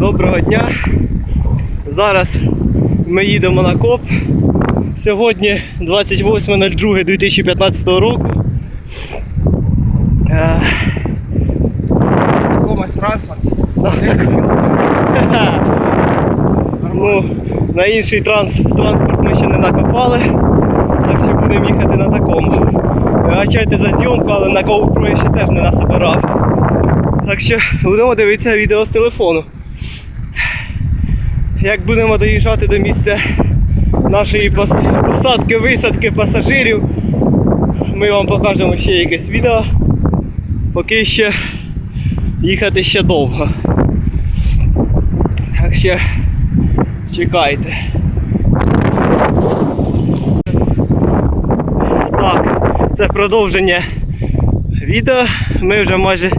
Доброго дня. Зараз ми їдемо на коп. Сьогодні 28.02.2015 року. Е, Комусь транспорт. Ну, на інший транс, транспорт ми ще не накопали, так що будемо їхати на такому. Вибачайте за зйомку, але на GoPro я ще теж не насобирав. Так що будемо дивитися відео з телефону. Як будемо доїжджати до місця нашої посадки, висадки пасажирів, ми вам покажемо ще якесь відео. Поки що їхати ще довго. Так що чекайте. Так, це продовження відео. Ми вже майже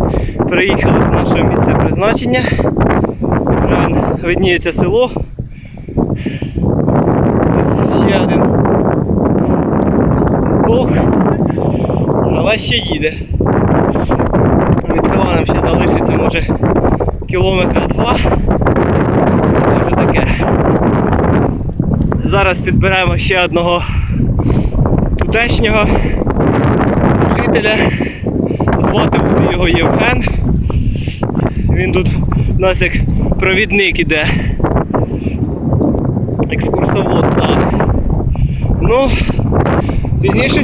приїхали до нашого місця призначення. Видніється село. Ще один здох, але ще їде. Від села нам ще залишиться може кілометра два. Це вже таке. Зараз підберемо ще одного тутешнього жителя. Звати буде його Євген. Він тут у нас як провідник іде. Екскурсовод, так. Ну, пізніше,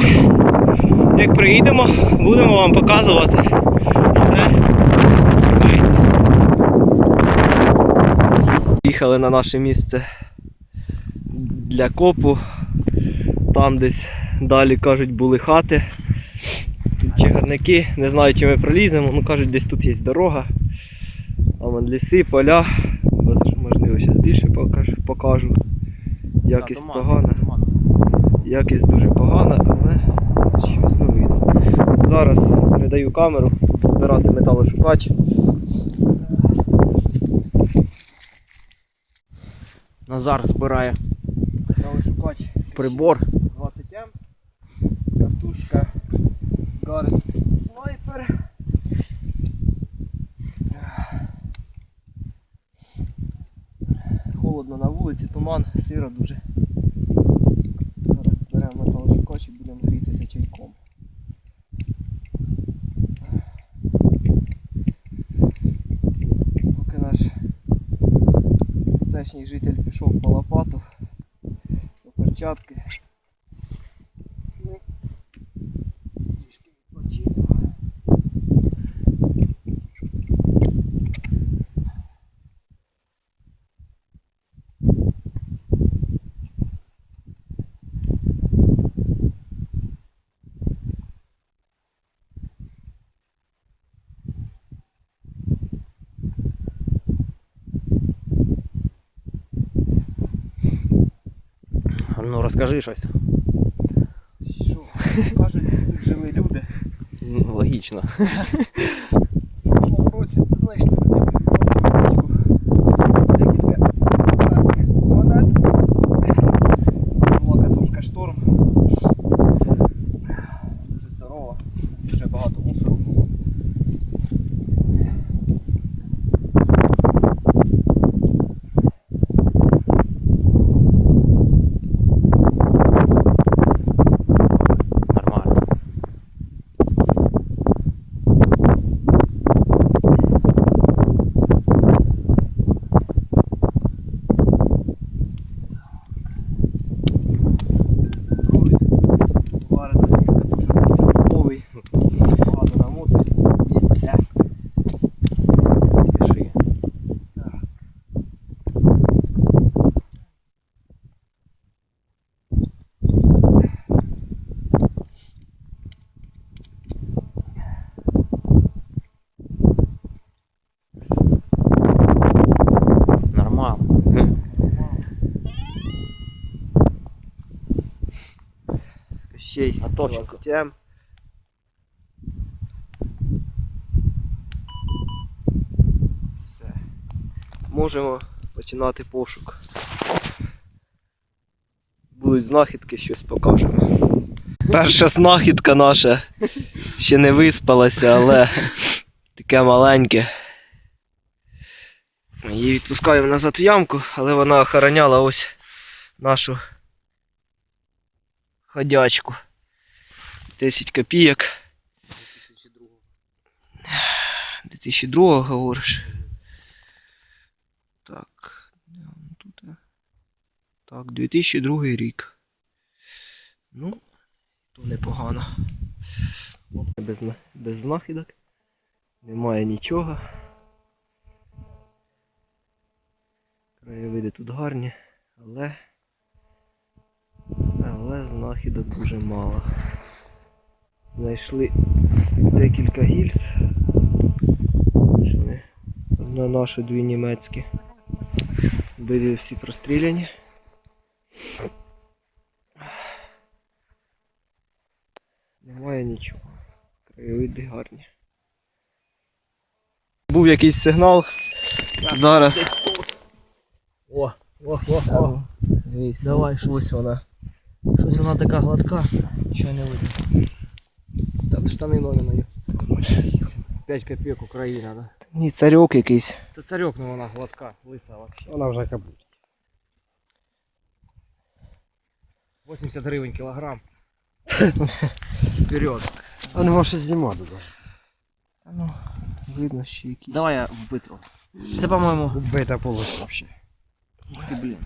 як приїдемо, будемо вам показувати все. Їхали на наше місце для копу. Там десь далі кажуть були хати. Тут чагарники. Не знаю чи ми проліземо, ну кажуть, десь тут є дорога. А вон ліси, поля. Можливо, зараз більше покажу. покажу. Якість погана. Якість дуже погана, але щось не видно. Зараз передаю камеру збирати металошукач. Назар збирає Шукач прибор. 20М. Картушка Garrett Холодно на вулиці, туман, сиро дуже. Зараз зберемо металошукач і будемо грітися чайком. Поки наш тутешній житель пішов по лопату, по перчатки. Ми трішки відпочинемо. Ну розкажи щось. Що? Кажуть, десь тут жили люди. Ну, Логічно. В році знайшли тут Кощей. А точно. 20М. Все. Можемо починати пошук. Будуть знахідки, щось покажемо. Перша знахідка наша ще не виспалася, але таке маленьке. Її відпускаємо назад в ямку, але вона охороняла ось нашу ходячку. 10 копійок. 2002 говориш. Так. тут? Так, 2002 рік. Ну, то непогано. Без, без знахідок. Немає нічого. Краєвиди тут гарні, але. Але знахідок дуже мало. Знайшли декілька гільз. Одна наша, дві німецькі. Обидві всі простріляні. Немає нічого. Краєвиди гарні. Був якийсь сигнал. Зараз. О, о, о, о. Дивись, Давай, щось. ось вона. Щось вона така гладка. Нічого не видно. Там штани нові мої. 5 копійок Україна, да? Ні, царьок якийсь. Та царьок, ну вона гладка, лиса вообще. Вона вже кабуть. 80 гривень кілограм. Вперед. А не може знімати. Да. Ну, видно ще якісь. Давай я витру. Це, по-моєму, Убита полость вообще. ти, блін.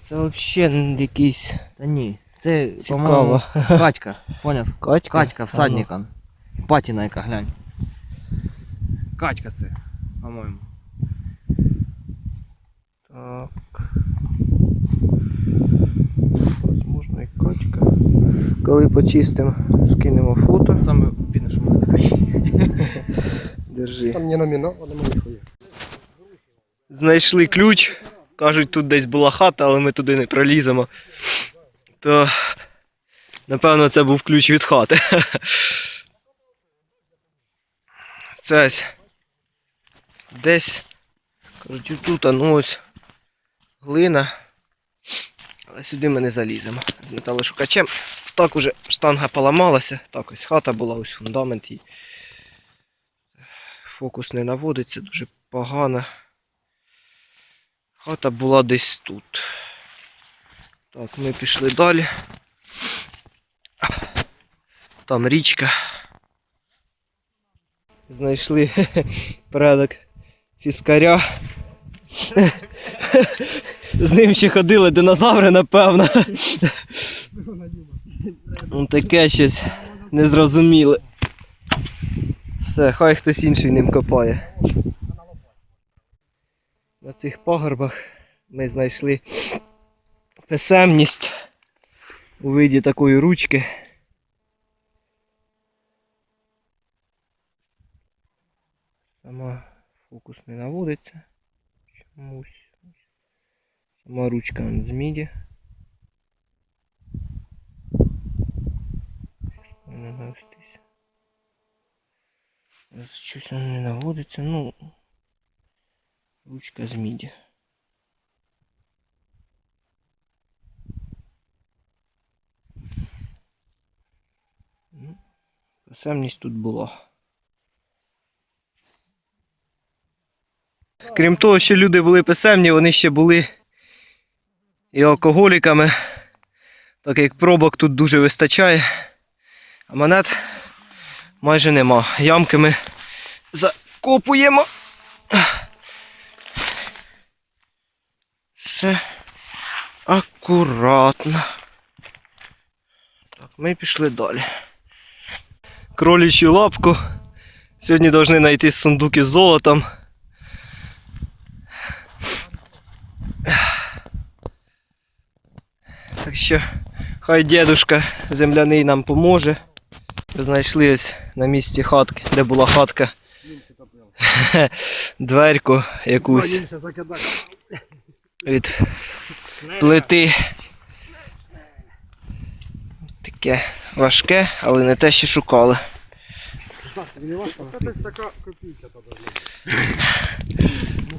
Це взагалі якийсь Та ні. Це, по-моєму, Катька. Поняв? Катька? Катька, всадника. Патіна яка, глянь. Катька це, по-моєму. Так. Возможно, і качка. Коли почистимо, скинемо фото. Саме бідне, що в мене така є. Держи. Там не номіновано, мені хуя. Знайшли ключ. Кажуть, тут десь була хата, але ми туди не проліземо. То напевно це був ключ від хати. Це ось десь. Кажуть, тут, ну ось глина. Але сюди ми не заліземо з металошукачем. Так уже штанга поламалася. Так ось хата була, ось фундамент її. Фокус не наводиться, дуже погано. Хата була десь тут. Так, ми пішли далі. Там річка. Знайшли предок фіскаря. З ним ще ходили динозаври, напевно. Ну, Таке щось незрозуміле. Все, хай хтось інший ним копає. На цих пагорбах ми знайшли писемність у виді такої ручки. Сама фокус не наводиться. Чомусь. Сама ручка он з міді. Не навестись. Щось воно не наводиться, ну. Ручка з міді. Писемність тут була. Крім того, що люди були писемні, вони ще були і алкоголіками, так як пробок тут дуже вистачає, а монет майже нема. Ямки ми закопуємо. Все акуратно. Так, ми пішли далі. Кролічу лапку. Сьогодні повинні знайти сундуки з золотом. Так що хай дедушка земляний нам поможе. Знайшли ось на місці хатки, де була хатка. Дверку якусь від плити. Таке важке, але не те, що шукали. Це десь така копійка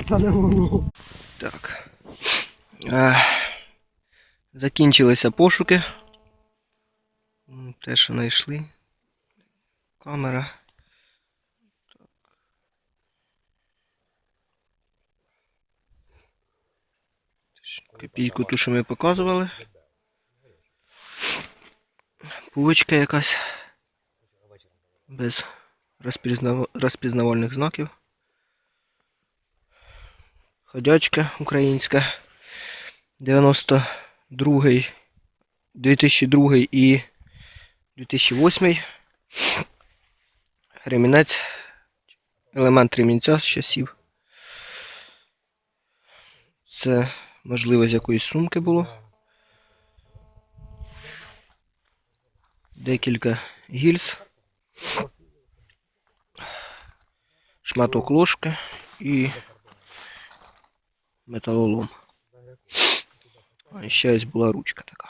Це не воно. Так. Закінчилися пошуки. Те, що знайшли. Камера. Копійку ту, що ми показували. Пулочка якась. Без розпізнав... розпізнавальних знаків. Ходячка українська. 92 2002 і 2008. Ремінець. Елемент ремінця з часів. Це, можливо, з якоїсь сумки було. Декілька гільз. Шматок ложки і металолом. Ще ось була ручка така.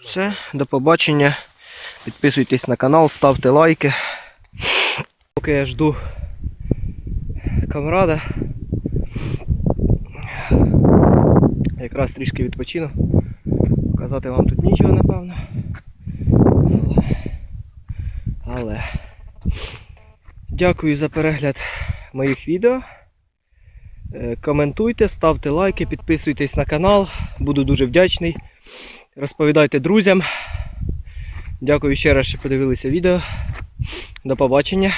Все, до побачення. Підписуйтесь на канал, ставте лайки. Поки я жду камрада. Якраз трішки відпочину. Показати вам тут нічого, напевно. Але. Дякую за перегляд моїх відео. Е, Коментуйте, ставте лайки, підписуйтесь на канал. Буду дуже вдячний. Розповідайте друзям. Дякую ще раз, що подивилися відео. До побачення.